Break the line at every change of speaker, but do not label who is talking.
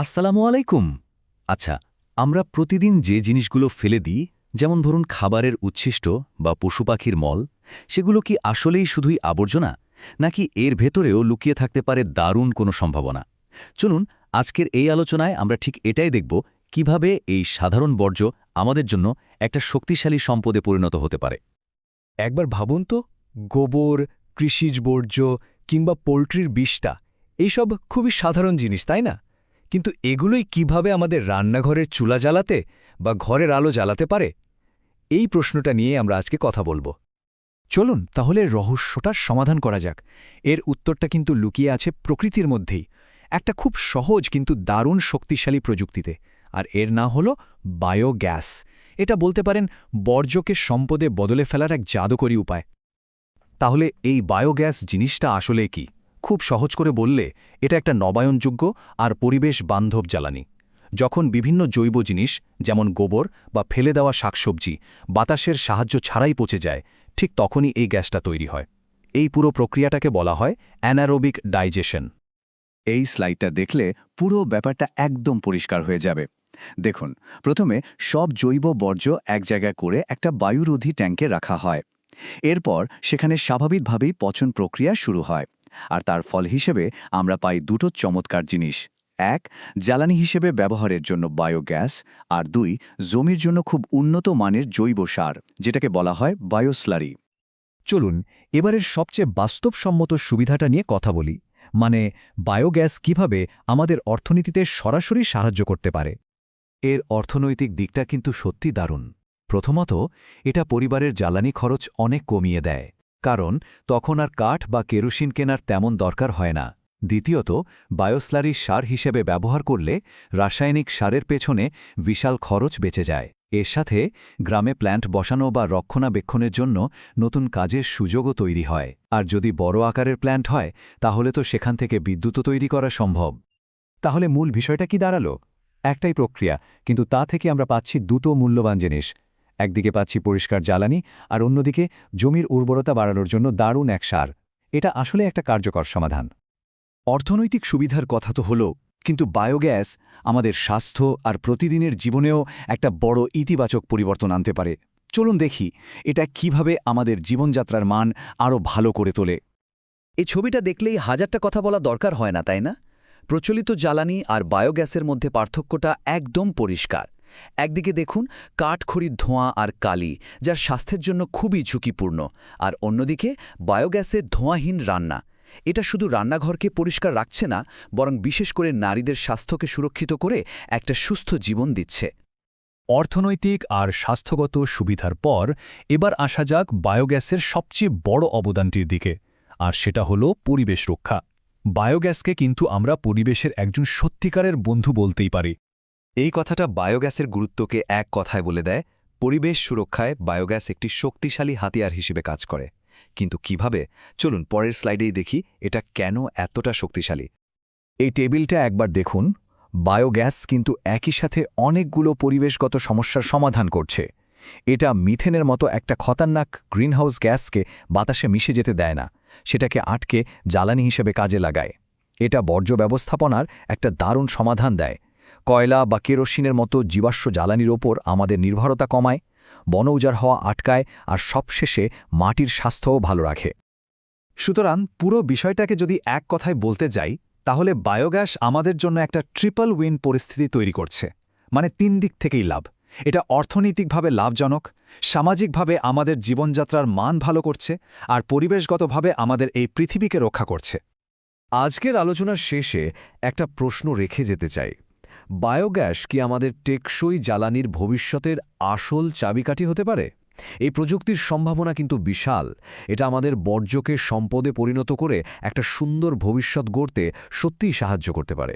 আসসালামু আলাইকুম। আচ্ছা আমরা প্রতিদিন যে জিনিসগুলো ফেলে দিই, যেমন ধরুন খাবারের উচ্ছিষ্ট বা পশু পাখির মল, সেগুলো কি আসলেই শুধুই আবর্জনা? নাকি এর ভেতরেও লুকিয়ে থাকতে পারে দারুণ কোনো সম্ভাবনা? চলুন, আজকের এই আলোচনায় আমরা ঠিক এটাই দেখব, কীভাবে এই সাধারণ বর্জ্য আমাদের জন্য একটা শক্তিশালী সম্পদে পরিণত হতে পারে।
একবার ভাবুন তো, গোবর, কৃষিজ বর্জ্য কিংবা পোলট্রির বিষটা, এইসব খুবই সাধারণ জিনিস, তাই না? কিন্তু এগুলোই কীভাবে আমাদের রান্নাঘরের চুলা জ্বালাতে বা ঘরের আলো জ্বালাতে পারে? এই প্রশ্নটা নিয়ে আমরা আজকে কথা বলব। চলুন, তাহলে রহস্যটার সমাধান করা যাক। এর উত্তরটা কিন্তু লুকিয়ে আছে প্রকৃতির মধ্যেই, একটা খুব সহজ কিন্তু দারুণ শক্তিশালী প্রযুক্তিতে। আর এর না হল বায়োগ্যাস। এটা বলতে পারেন বর্জ্যকে সম্পদে বদলে ফেলার এক জাদুকরী উপায়। তাহলে এই বায়োগ্যাস জিনিসটা আসলে কি? খুব সহজ করে বললে, এটা একটা নবায়নযোগ্য আর পরিবেশ বান্ধব জ্বালানি। যখন বিভিন্ন জৈব জিনিস, যেমন গোবর বা ফেলে দেওয়া শাকসবজি, বাতাসের সাহায্য ছাড়াই পচে যায়, ঠিক তখনই এই গ্যাসটা তৈরি হয়। এই পুরো প্রক্রিয়াটাকে বলা হয় অ্যানারোবিক ডাইজেশন।
এই স্লাইডটা দেখলে পুরো ব্যাপারটা একদম পরিষ্কার হয়ে যাবে। দেখুন, প্রথমে সব জৈব বর্জ্য এক জায়গায় করে একটা বায়ুরোধী ট্যাঙ্কে রাখা হয়। এরপর সেখানে স্বাভাবিকভাবেই পচন প্রক্রিয়া শুরু হয়। আর তার ফল হিসেবে আমরা পাই দুটো চমৎকার জিনিস। এক, জ্বালানি হিসেবে ব্যবহারের জন্য বায়োগ্যাস, আর দুই, জমির জন্য খুব উন্নত মানের জৈব সার, যেটাকে বলা হয় বায়োস্লারি।
চলুন, এবারের সবচেয়ে বাস্তবসম্মত সুবিধাটা নিয়ে কথা বলি। মানে বায়োগ্যাস কীভাবে আমাদের অর্থনীতিতে সরাসরি সাহায্য করতে পারে?
এর অর্থনৈতিক দিকটা কিন্তু সত্যি দারুণ। প্রথমত, এটা পরিবারের জ্বালানি খরচ অনেক কমিয়ে দেয়। কারণ তখন আর কাঠ বা কেরোসিন কেনার তেমন দরকার হয় না। দ্বিতীয়ত, বায়োস্লারি সার হিসেবে ব্যবহার করলে রাসায়নিক সারের পেছনে বিশাল খরচ বেঁচে যায়। এর সাথে গ্রামে প্ল্যান্ট বসানো বা রক্ষণাবেক্ষণের জন্য নতুন কাজের সুযোগও তৈরি হয়। আর যদি বড় আকারের প্ল্যান্ট হয়, তাহলে তো সেখান থেকে বিদ্যুৎও তৈরি করা সম্ভব।
তাহলে মূল বিষয়টা কি দাঁড়াল? একটাই প্রক্রিয়া, কিন্তু তা থেকে আমরা পাচ্ছি দুটো মূল্যবান জিনিস। একদিকে পাচ্ছি পরিষ্কার জ্বালানি আর অন্যদিকে জমির উর্বরতা বাড়ানোর জন্য দারুণ এক সার। এটা আসলে একটা কার্যকর সমাধান।
অর্থনৈতিক সুবিধার কথা তো হল, কিন্তু বায়োগ্যাস আমাদের স্বাস্থ্য আর প্রতিদিনের জীবনেও একটা বড় ইতিবাচক পরিবর্তন আনতে পারে। চলুন দেখি এটা কীভাবে আমাদের জীবনযাত্রার মান আরও ভালো করে তোলে।
এই ছবিটা দেখলেই হাজারটা কথা বলা দরকার হয় না, তাই না? প্রচলিত জ্বালানি আর বায়োগ্যাসের মধ্যে পার্থক্যটা একদম পরিষ্কার। একদিকে দেখুন কাঠখড়ির ধোঁয়া আর কালি, যার স্বাস্থ্যের জন্য খুবই ঝুঁকিপূর্ণ, আর অন্যদিকে বায়োগ্যাসের ধোঁয়াহীন রান্না। এটা শুধু রান্নাঘরকে পরিষ্কার রাখছে না, বরং বিশেষ করে নারীদের স্বাস্থ্যকে সুরক্ষিত করে একটা সুস্থ জীবন দিচ্ছে।
অর্থনৈতিক আর স্বাস্থ্যগত সুবিধার পর এবার আসা যাক বায়োগ্যাসের সবচেয়ে বড় অবদানটির দিকে, আর সেটা হল পরিবেশ রক্ষা। বায়োগ্যাসকে কিন্তু আমরা পরিবেশের একজন সত্যিকারের বন্ধু বলতেই পারি।
এই কথাটা বায়োগ্যাসের গুরুত্বকে এক কথায় বলে দেয়, পরিবেশ সুরক্ষায় বায়োগ্যাস একটি শক্তিশালী হাতিয়ার হিসেবে কাজ করে। কিন্তু কীভাবে? চলুন পরের স্লাইডেই দেখি এটা কেন এতটা শক্তিশালী।
এই টেবিলটা একবার দেখুন। বায়োগ্যাস কিন্তু একই সাথে অনেকগুলো পরিবেশগত সমস্যার সমাধান করছে। এটা মিথেনের মতো একটা খতারনাক গ্রিনহাউস গ্যাসকে বাতাসে মিশে যেতে দেয় না। সেটাকে আটকে জ্বালানি হিসেবে কাজে লাগায়। এটা বর্জ্য ব্যবস্থাপনার একটা দারুণ সমাধান দেয়। কয়লা বা কেরোসিনের মতো জীবাশ্ম জ্বালানির ওপর আমাদের নির্ভরতা কমায়, বন উজাড় হওয়া আটকায়, আর সবশেষে মাটির স্বাস্থ্যও ভালো রাখে। সুতরাং পুরো বিষয়টাকে যদি এক কথায় বলতে যাই, তাহলে বায়োগ্যাস আমাদের জন্য একটা ট্রিপল উইন পরিস্থিতি তৈরি করছে। মানে তিন দিক থেকেই লাভ। এটা অর্থনৈতিকভাবে লাভজনক, সামাজিকভাবে আমাদের জীবনযাত্রার মান ভালো করছে, আর পরিবেশগতভাবে আমাদের এই পৃথিবীকে রক্ষা করছে।
আজকের আলোচনার শেষে একটা প্রশ্ন রেখে যেতে চাই। বায়োগ্যাস কি আমাদের টেকসই জ্বালানির ভবিষ্যতের আসল চাবিকাঠি হতে পারে? এই প্রযুক্তির সম্ভাবনা কিন্তু বিশাল। এটা আমাদের বর্জ্যকে সম্পদে পরিণত করে একটা সুন্দর ভবিষ্যৎ গড়তে সত্যিই সাহায্য করতে পারে।